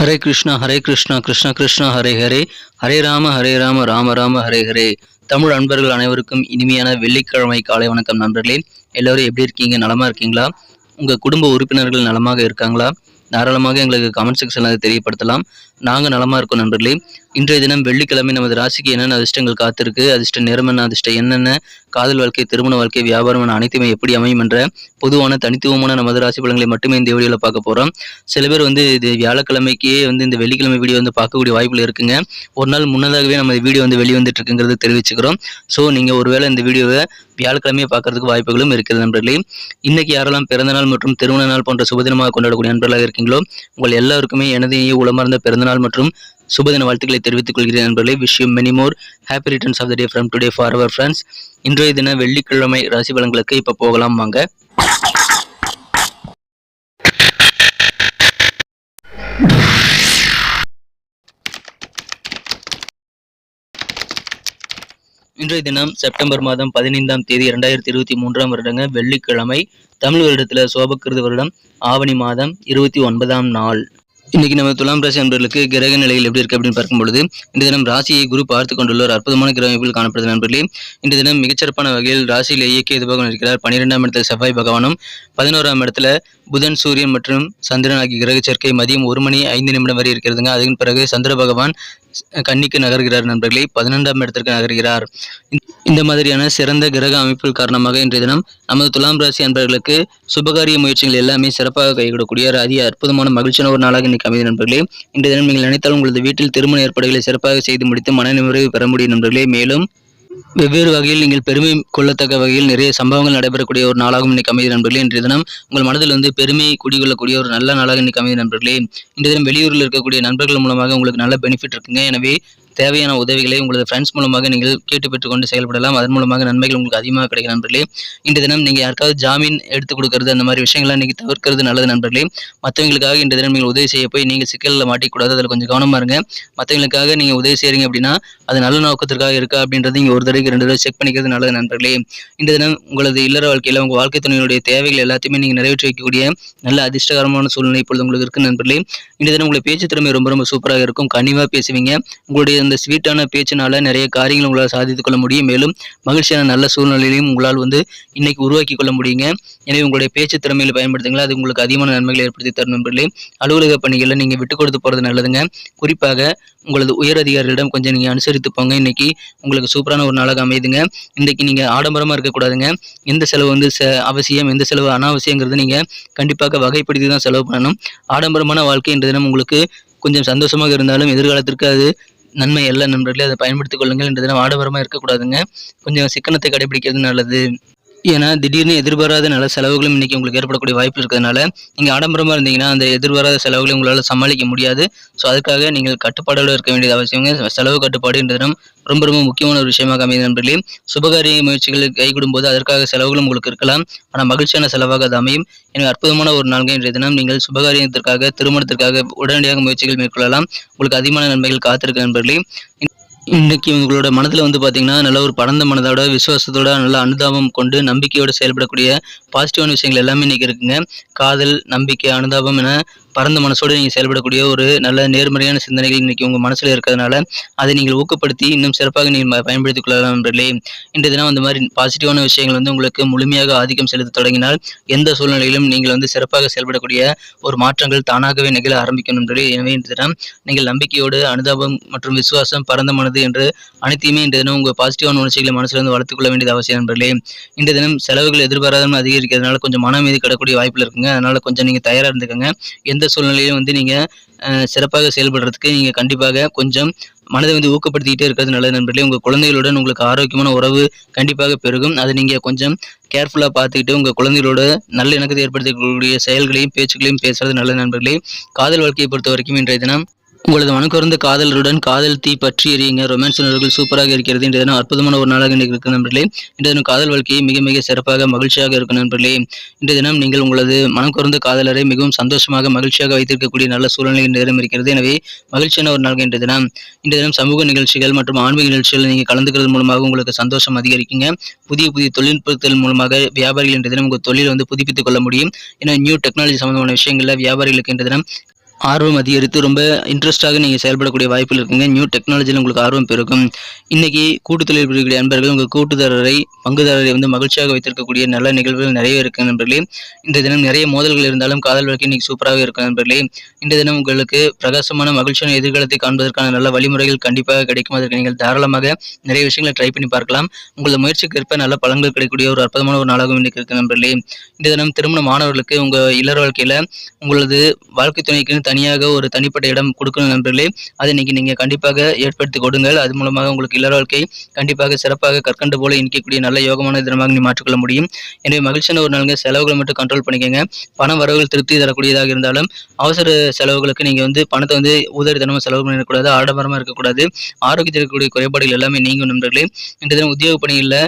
ஹரே கிருஷ்ணா ஹரே கிருஷ்ணா கிருஷ்ண கிருஷ்ணா ஹரே ஹரே. ஹரே ராம ஹரே ராம ராம ராம ஹரே ஹரே. தமிழ் அன்பர்கள் அனைவருக்கும் இனிமையான வெள்ளிக்கிழமை காலை வணக்கம் நண்பர்களே. எல்லோரும் எப்படி இருக்கீங்க? நலமா இருக்கீங்களா? உங்கள் குடும்ப உறுப்பினர்கள் நலமாக இருக்காங்களா? தாராளமாக எங்களுக்கு கமெண்ட் செக்ஷனில் தெரியப்படுத்தலாம். நாங்கள் நலமாக இருக்கோம் நண்பர்களே. இன்றைய தினம் வெள்ளிக்கிழமை நமது ராசிக்கு என்னென்ன அதிர்ஷ்டங்கள் காத்திருக்கு? அதிர்ஷ்ட நேரம் என்ன அதிர்ஷ்டம் என்னென்ன? காதல் வாழ்க்கை திருமண வாழ்க்கை வியாபாரம் என அனைத்துமே எப்படி அமையும் என்ற பொதுவான தனித்துவமான நமது ராசி பலன்களை மட்டுமே இந்த வீடியோவில் பார்க்க போகிறோம் சில பேர் வந்து இது வியாழக்கிழமைக்கே வந்து இந்த வெள்ளிக்கிழமை வீடியோ வந்து பார்க்கக்கூடிய வாய்ப்புகள் இருக்குங்க. ஒரு நாள் முன்னதாகவே நம்ம வீடியோ வந்து வெளிவந்துட்டு இருக்குங்கிறது தெரிவிச்சுக்கிறோம். ஸோ நீங்கள் ஒருவேளை இந்த வீடியோவை வியாழக்கிழமையே பார்க்கறதுக்கு வாய்ப்புகளும் இருக்குது நண்பர்களே. இன்னைக்கு யாரெல்லாம் பிறந்தநாள் மற்றும் திருமண நாள் போன்ற சுபதினமாக கொண்டாடக்கூடிய நண்பர்களாக இருக்கீங்களோ உங்கள் எல்லாருக்குமே எனது உளமார்ந்த பிறந்தநாள் மற்றும் சுபதின வாழ்த்துக்களை தெரிவித்துக் கொள்கிறேன் நண்பர்களே. விஷயம் many more happy returns of the day from today for our friends இன்றைய தின வெள்ளிக்கிழமை ராசி பலன்களுக்கு இப்போ போகலாம் வாங்க. இன்றைய தினம் செப்டம்பர் மாதம் பதினைந்தாம் தேதி இரண்டாயிரத்தி இருபத்தி மூன்றாம் வருடங்க வெள்ளிக்கிழமை தமிழ் வருடத்தில் சோபக்கிருத வருடம் ஆவணி மாதம் இருபத்தி ஒன்பதாம் நாள். இன்னைக்கு நம்ம துலாம் ராசி நண்பர்களுக்கு கிரக நிலையில் எப்படி இருக்கு அப்படின்னு பார்க்கும்பொழுது இந்த தினம் ராசியை குரு பார்த்து கொண்டுள்ள ஒரு அற்புதமான கிரக அமைப்பில் காணப்படுது நண்பர்களே. இந்த தினம் மிகச்சிறப்பான வகையில் ராசியில் இயக்கிய பகவான் இருக்கிறார். பன்னிரெண்டாம் இடத்துல செவ்வாய் பகவானும் பதினோராம் இடத்துல புதன் சூரியன் மற்றும் சந்திரன் ஆகிய கிரக சேர்க்கை மதியம் ஒரு மணி ஐந்து நிமிடம் வரை இருக்கிறதுங்க. அதன் பிறகு சந்திர பகவான் கன்னிக்கு நகர்கிறார் நண்பர்களே பதினெண்டாம் இடத்திற்கு நகர்கிறார். இந்த மாதிரியான சிறந்த கிரக அமைப்புகள் காரணமாக இன்றைய தினம் நமது துலாம் ராசி அன்பர்களுக்கு சுபகாரிய முயற்சிகள் எல்லாமே சிறப்பாக கைகூடக்கூடிய அதி அதிக அற்புதமான மகிழ்ச்சியான ஒரு நாளாக இன்னைக்கு அமைதி நண்பர்களே. இன்றைய தினம் நீங்கள் நினைத்தால் உங்களது வீட்டில் திருமண ஏற்பாடுகளை சிறப்பாக செய்து முடித்து மன நிம்மதியை பெற முடியும் நண்பர்களே. மேலும் வெவ்வேறு வகையில் நீங்கள் பெருமை கொள்ளத்தக்க வகையில் நிறைய சம்பவங்கள் நடைபெறக்கூடிய ஒரு நாளாகவும் இன்னைக்கு அமைதி நண்பர்களே. இன்றைய தினம் உங்கள் மனதில் வந்து பெருமை குடிகொள்ளக்கூடிய ஒரு நல்ல நாளாக இன்னைக்கு அமைதி நண்பர்களே. இன்றைய தினம் வெளியூரில் இருக்கக்கூடிய நண்பர்கள் மூலமாக உங்களுக்கு நல்ல பெனிஃபிட் இருக்குங்க. எனவே தேவையான உதவிகளை உங்களது ஃப்ரெண்ட்ஸ் மூலமாக நீங்கள் கேட்டு பெற்றுக்கொண்டு செயல்படலாம். அதன் மூலமாக நன்மைகள் உங்களுக்கு அதிகமாக கிடைக்கும் நண்பர்களே. இந்த தினம் நீங்கள் யாருக்காவது ஜாமீன் எடுத்து கொடுக்கறது அந்த மாதிரி விஷயங்கள்லாம் நீங்கள் தவிர்க்கிறது நல்லது நண்பர்களே. மற்றவங்களுக்காக இந்த தினம் நீங்கள் உதவி செய்ய போய் நீங்கள் சிக்கலில் மாட்டிக்கூடாது. அதில் கொஞ்சம் கவனமாக இருங்க. மற்றவங்களுக்காக நீங்கள் உதவி செய்கிறீங்க அப்படின்னா அது நல்ல நோக்கத்திற்காக இருக்கா அப்படின்றது நீங்கள் ஒரு தடவைக்கு ரெண்டு தடவை செக் பண்ணிக்கிறது நல்லது நண்பர்களே. இந்த தினம் உங்களது இல்லற வாழ்க்கையில் உங்கள் வாழ்க்கை துணையினுடைய தேவைகள் எல்லாத்தையுமே நீங்கள் நிறைவேற்றி வைக்கக்கூடிய நல்ல அதிர்ஷ்டகரமான சூழ்நிலை இப்பொழுது உங்களுக்கு இருக்குது நண்பர்களே. இந்த தினம் உங்களுடைய பேச்சு திறமை ரொம்ப ரொம்ப சூப்பராக இருக்கும். கனிவாக பேசுவீங்க. உங்களுடைய இந்த ஸ்வீட்டான பேச்சினால நிறைய காரியங்கள் உங்களால் சாதித்துக் கொள்ள முடியும். மேலும் மகிழ்ச்சியான நல்ல சூழ்நிலையிலையும் உங்களால் வந்து இன்னைக்கு உருவாக்கி கொள்ள முடியுங்க. எனவே உங்களுடைய பேச்சு திறமையில் பயன்படுத்துங்களா அது உங்களுக்கு அதிகமான நன்மைகளை ஏற்படுத்தி தரும் நண்பர்களே. அலுவலக பணிகளில் நீங்கள் விட்டு கொடுத்து போகிறது நல்லதுங்க. குறிப்பாக உங்களது உயர் அதிகாரிகளிடம் கொஞ்சம் நீங்கள் அனுசரித்து போங்க. இன்னைக்கு உங்களுக்கு சூப்பரான ஒரு நாளாக அமையுதுங்க. இன்றைக்கி நீங்கள் ஆடம்பரமாக இருக்கக்கூடாதுங்க. எந்த செலவு வந்து ச அவசியம் எந்த செலவு அனாவசியங்கிறது நீங்கள் கண்டிப்பாக வகைப்படுத்தி தான் செலவு பண்ணணும். ஆடம்பரமான வாழ்க்கை என்ற தினம் உங்களுக்கு கொஞ்சம் சந்தோஷமாக இருந்தாலும் எதிர்காலத்திற்கு அது நன்மை அல்ல நண்பர்களே அதை பயன்படுத்திக் கொள்ளுங்கள் என்ற தினம் ஆடம்பரமாக இருக்கக்கூடாதுங்க. கொஞ்சம் சிக்கனத்தை கடைபிடிக்கிறது நல்லது. ஏன்னா திடீர்னு எதிர்பாராத நல்ல செலவுகளும் இன்னைக்கு உங்களுக்கு ஏற்படக்கூடிய வாய்ப்பு இருக்கிறதுனால நீங்கள் ஆடம்பரமாக இருந்தீங்கன்னா அந்த எதிர்பாராத செலவுகளை உங்களால் சமாளிக்க முடியாது. ஸோ அதுக்காக நீங்கள் கட்டுப்பாடோடு இருக்க வேண்டியது அவசியங்க செலவு கட்டுப்பாடு என்ற தினம் ரொம்ப ரொம்ப முக்கியமான ஒரு விஷயமாக அமைந்த நண்பர்களே. சுபகாரிய முயற்சிகள் கைகூடும் போது அதற்காக செலவுகளும் உங்களுக்கு இருக்கலாம். ஆனால் மகிழ்ச்சியான செலவாக அது அமையும். எனவே அற்புதமான ஒரு நாள்கள் இன்றைய தினம் நீங்கள் சுபகாரியத்திற்காக திருமணத்திற்காக உடனடியாக முயற்சிகள் மேற்கொள்ளலாம். உங்களுக்கு அதிகமான நன்மைகள் காத்திருக்க நண்பர்களே. இன்றைக்கி உங்களோட மனதில் வந்து பார்த்தீங்கன்னா நல்ல ஒரு பரந்த மனதோட விசுவாசத்தோட நல்ல அனுதாபம் கொண்டு நம்பிக்கையோடு செயல்படக்கூடிய பாசிட்டிவான விஷயங்கள் எல்லாமே இன்றைக்கி இருக்குங்க. காதல் நம்பிக்கை அனுதாபம் என பரந்த மனசோடு நீங்கள் செயல்படக்கூடிய ஒரு நல்ல நேர்மறையான சிந்தனைகள் இன்றைக்கி உங்கள் மனசில் இருக்கிறதுனால அதை நீங்கள் ஊக்கப்படுத்தி இன்னும் சிறப்பாக நீங்கள் பயன்படுத்திக் கொள்ளலாம் என்றே இன்றைய தினம் அந்த மாதிரி பாசிட்டிவான விஷயங்கள் வந்து உங்களுக்கு முழுமையாக ஆதிக்கம் செலுத்த தொடங்கினால் எந்த சூழ்நிலையிலும் நீங்கள் வந்து சிறப்பாக செயல்படக்கூடிய ஒரு மாற்றங்கள் தானாகவே நிகழ ஆரம்பிக்கணும் நண்பர்களே. எனவே இன்றைய தினம் நீங்கள் நம்பிக்கையோடு அனுதாபம் மற்றும் விசுவாசம் பரந்த மனது என்று அனைத்தையுமே இந்த தினம் உங்கள் பாசிட்டிவான உணர்ச்சிகளை மனசிலிருந்து வளர்த்துக்கொள்ள வேண்டியது அவசியம் நண்பர்களே. இந்த தினம் செலவுகள் எதிர்பாராதமும் அதிகரிக்கிறதுனால கொஞ்சம் மன மீது கிடக்கூடிய வாய்ப்பில் இருக்குங்க. அதனால கொஞ்சம் நீங்கள் தயாராக இருந்துக்கோங்க. எந்த சூழ்நிலையிலும் வந்து நீங்கள் சிறப்பாக செயல்படுறதுக்கு நீங்கள் கண்டிப்பாக கொஞ்சம் மனதை வந்து ஊக்கப்படுத்திக்கிட்டே இருக்கிறது நல்லது நண்பர்களே. உங்கள் குழந்தைகளுடன் உங்களுக்கு ஆரோக்கியமான உறவு கண்டிப்பாக பெருகும். அதை நீங்கள் கொஞ்சம் கேர்ஃபுல்லாக பார்த்துக்கிட்டு உங்கள் குழந்தைகளோட நல்ல இணக்கத்தை ஏற்படுத்தக்கூடிய செயல்களையும் பேச்சுக்களையும் பேசுறது நல்லது நண்பர்களே. காதல் வாழ்க்கையை பொறுத்த வரைக்கும் இன்றைய தினம் உங்களது மனக்குறந்த காதலருடன் காதல் தீ பற்றி எறியுங்க ரொமான்ஸ் உணர்வுகள் சூப்பராக இருக்கிறது. இன்றைய தினம் அற்புதமான ஒரு நாளாக இன்றைக்கு இருக்கு நண்பர்களே. இன்றைய தினம் காதல் வாழ்க்கையை மிக மிக சிறப்பாக மகிழ்ச்சியாக இருக்கும் நண்பர்களே. இன்றைய தினம் நீங்கள் உங்களது மனக்குறந்த காதலரை மிகவும் சந்தோஷமாக மகிழ்ச்சியாக வைத்திருக்கக்கூடிய நல்ல சூழ்நிலை இன்றைய தினம் இருக்கிறது. எனவே மகிழ்ச்சியான ஒரு நாள் இன்றைய தினம். இன்றைய தினம் சமூக நிகழ்ச்சிகள் மற்றும் ஆன்மீக நிகழ்ச்சிகள் நீங்கள் கலந்துக்கிறது மூலமாக உங்களுக்கு சந்தோஷம் அதிகரிக்குங்க. புதிய புதிய தொழில்நுட்பத்தின் மூலமாக வியாபாரிகள் இன்றைய தினம் உங்கள் தொழிலை வந்து புதுப்பித்துக் கொள்ள முடியும். ஏன்னா நியூ டெக்னாலஜி சம்பந்தமான விஷயங்களில் வியாபாரிகளுக்கு இன்றைய தினம் ஆர்வம் அதிகரித்து ரொம்ப இன்ட்ரெஸ்ட்டாக நீங்கள் செயல்படக்கூடிய வாய்ப்பு இருக்குங்க. நியூ டெக்னாலஜியில் உங்களுக்கு ஆர்வம் பெருக்கும் இன்றைக்கி கூட்டு தொழில் புரியக்கூடிய நண்பர்கள் உங்கள் கூட்டுதாரரை பங்குதாரரை வந்து மகிழ்ச்சியாக வைத்திருக்கக்கூடிய நல்ல நிகழ்வுகள் நிறைய இருக்குது நண்பர்களே. இந்த தினம் நிறைய மோதல்கள் இருந்தாலும் காதல் வழக்கு இன்றைக்கி சூப்பராக இருக்கும் நண்பர்களே. இந்த தினம் உங்களுக்கு பிரகாசமான மகிழ்ச்சியான எதிர்காலத்தை காண்பதற்கான நல்ல வழிமுறைகள் கண்டிப்பாக கிடைக்கும். அதற்கு நீங்கள் தாராளமாக நிறைய விஷயங்களை ட்ரை பண்ணி பார்க்கலாம். உங்களது முயற்சிக்கு ஏற்ப நல்ல பலன்கள் கிடைக்கக்கூடிய ஒரு அற்புதமான ஒரு நாளாகவும் இன்றைக்கு இருக்குது நண்பர்களே. இந்த தினம் திருமண மாணவர்களுக்கு உங்கள் இல்லற வாழ்க்கையில் உங்களது வாழ்க்கை துணைக்குன்னு தனியாக ஒரு தனிப்பட்ட இடம் கொடுக்கணும் நண்பர்களே. அதை இன்னைக்கு நீங்க கண்டிப்பாக ஏற்படுத்தி கொடுங்கள். அது மூலமாக உங்களுக்கு இல்லற வாழ்க்கை கண்டிப்பாக சிறப்பாக கற்கண்டு போல இனிக்கக்கூடிய நல்ல யோகமான தினமாக நீ மாற்றிக்கொள்ள முடியும். எனவே மகிழ்ச்சியான ஒரு நாளுங்க. செலவுகளை மட்டும் கண்ட்ரோல் பண்ணிக்கோங்க. பண வரவுகள் திருப்தி தரக்கூடியதாக இருந்தாலும் அவசர செலவுகளுக்கு நீங்க வந்து பணத்தை வந்து உதறித்தனமாக செலவு பண்ணிடக்கூடாது. ஆடம்பரமா இருக்கக்கூடாது. ஆரோக்கியத்தில் இருக்கக்கூடிய குறைபாடுகள் எல்லாமே நீங்கும் நண்பர்களே. இன்று தினம் உத்தியோக பணிகளில்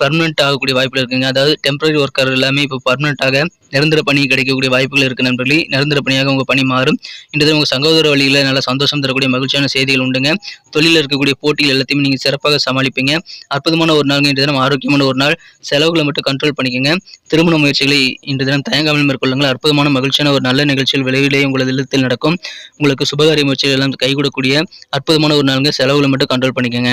பர்மனெண்ட் ஆகக்கூடிய வாய்ப்புகள் இருக்குங்க. அதாவது டெம்பரரி ஒர்க்கர் எல்லாமே இப்போ பர்மனெண்ட்டாக நிரந்தர பணி கிடைக்கக்கூடிய வாய்ப்புகள் இருக்குது நண்பர்களே. நிரந்தர பணியாக உங்கள் பணி மாறும். இன்றைய உங்கள் சகோதர வழியில் நல்ல சந்தோஷம் தரக்கூடிய மகிழ்ச்சியான செய்திகள் உண்டுங்க. தொழிலில் இருக்கக்கூடிய போட்டிகள் எல்லாத்தையும் நீங்கள் சிறப்பாக சமாளிப்பீங்க. அற்புதமான ஒரு நாள் இன்றைய தினம் ஆரோக்கியமான ஒரு நாள். செலவுகளை மட்டும் கண்ட்ரோல் பண்ணிக்கோங்க. திருமண முயற்சிகளை இன்று தினம் தயங்காமல் மேற்கொள்ளுங்கள். அற்புதமான மகிழ்ச்சியான ஒரு நல்ல நிகழ்ச்சிகள் விளைவிலேயே உங்களது இல்லத்தில் நடக்கும். உங்களுக்கு சுபகாரிய முயற்சிகள் எல்லாம் கைகூடக்கூடிய அற்புதமான ஒரு நாளுங்க. செலவுகளை மட்டும் கண்ட்ரோல் பண்ணிக்கோங்க.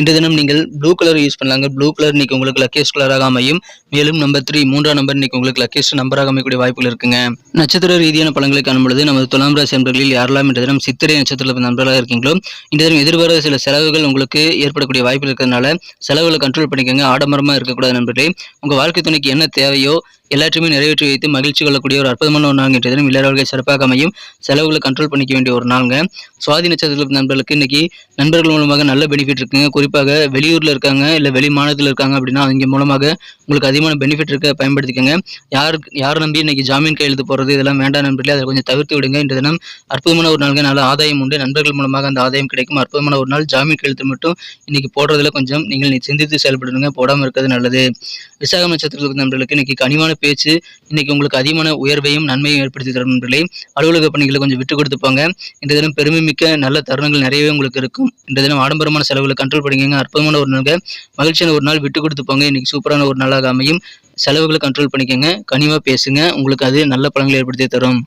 இந்த தினம் நீங்கள் ப்ளூ கலர் யூஸ் பண்ணலாங்க. ப்ளூ கலர் இன்னைக்கு உங்களுக்கு லக்கியஸ்ட் கலராக அமையும். மேலும் நம்பர் த்ரீ மூன்றாம் நம்பர் இன்னைக்கு உங்களுக்கு லக்கியஸ்ட் நம்பராக அமையக்கூடிய வாய்ப்புகள் இருக்குங்க. நட்சத்திர ரீதியான பழங்களை காணும் பொழுது நமது துலாம் ராசி நண்பர்களில் யாரெல்லாம் இந்த தினம் சித்திரை நட்சத்திரத்தில் நண்பர்களாக இருக்கீங்களோ இந்த தினம் எதிர்பாராத சில செலவுகள் உங்களுக்கு ஏற்படக்கூடிய வாய்ப்பு இருக்கிறதுனால செலவுகளை கண்ட்ரோல் பண்ணிக்கோங்க. ஆடம்பரமாக இருக்கக்கூடாது நண்பர்களே. உங்கள் வாழ்க்கை துணைக்கு என்ன தேவையோ எல்லாத்தையுமே நிறைவேற்றி வைத்து மகிழ்ச்சி கொள்ளக்கூடிய ஒரு அற்புதமான ஒரு நாள் இன்றைய தினம் இல்லறவர்களை சிறப்பாக அமையும். செலவுகளை கண்ட்ரோல் பண்ணிக்க வேண்டிய ஒரு நாளுங்க. சுவாதி நட்சத்திரத்தில் நண்பர்களுக்கு இன்னைக்கு நண்பர்கள் மூலமாக நல்ல பெனிஃபிட் இருக்குங்க. குறிப்பாக வெளியூரில் இருக்காங்க இல்லை வெளி மாநிலத்தில் இருக்காங்க அப்படின்னா அவங்க மூலமாக உங்களுக்கு அதிகமான பெனிஃபிட் இருக்க பயன்படுத்திக்கோங்க. யார் யார் நம்பி இன்னைக்கு ஜாமீன் கையெழுத்து போடுறது இதெல்லாம் வேண்டாம் நண்பர்களே அதை கொஞ்சம் தவிர்த்து விடுங்க. இந்த தினம் அற்புதமான ஒரு நாளுக்கு நல்ல ஆதாயம் உண்டு. நண்பர்கள் மூலமாக அந்த ஆதாயம் கிடைக்கும். அற்புதமான ஒரு நாள் ஜாமீன் கையெழுத்து மட்டும் இன்னைக்கு போடுறதுல கொஞ்சம் நீங்கள் சிந்தித்து செயல்படுங்க. போடாமல் இருக்கிறது நல்லது. விசாகம் நட்சத்திரத்துக்கு நண்பர்களுக்கு இன்னைக்கு கனிவான பேச்சு இன்னைக்கு உங்களுக்கு அதிகமான உயர்வையும் நன்மையும் ஏற்படுத்தி தரும் நண்பர்களே. அலுவலக பணிகளை கொஞ்சம் விட்டு கொடுத்துப்பாங்க இந்த தினம் பெருமை மிக்க நல்ல தருணங்கள் நிறையவே உங்களுக்கு இருக்கும். இந்த தினம் ஆடம்பரமான செலவுகளை கண்ட்ரோல் பண்ணிக்கங்க அற்புதமான ஒரு நாள் மகிழ்ச்சியான ஒரு நாள் விட்டு கொடுத்து போங்க. இன்னைக்கு சூப்பரான ஒரு நாளாக அமையும். செலவுகளை கண்ட்ரோல் பண்ணிக்கோங்க. கனிவாக பேசுங்க. உங்களுக்கு அது நல்ல பலன்களை ஏற்படுத்தி தரும்.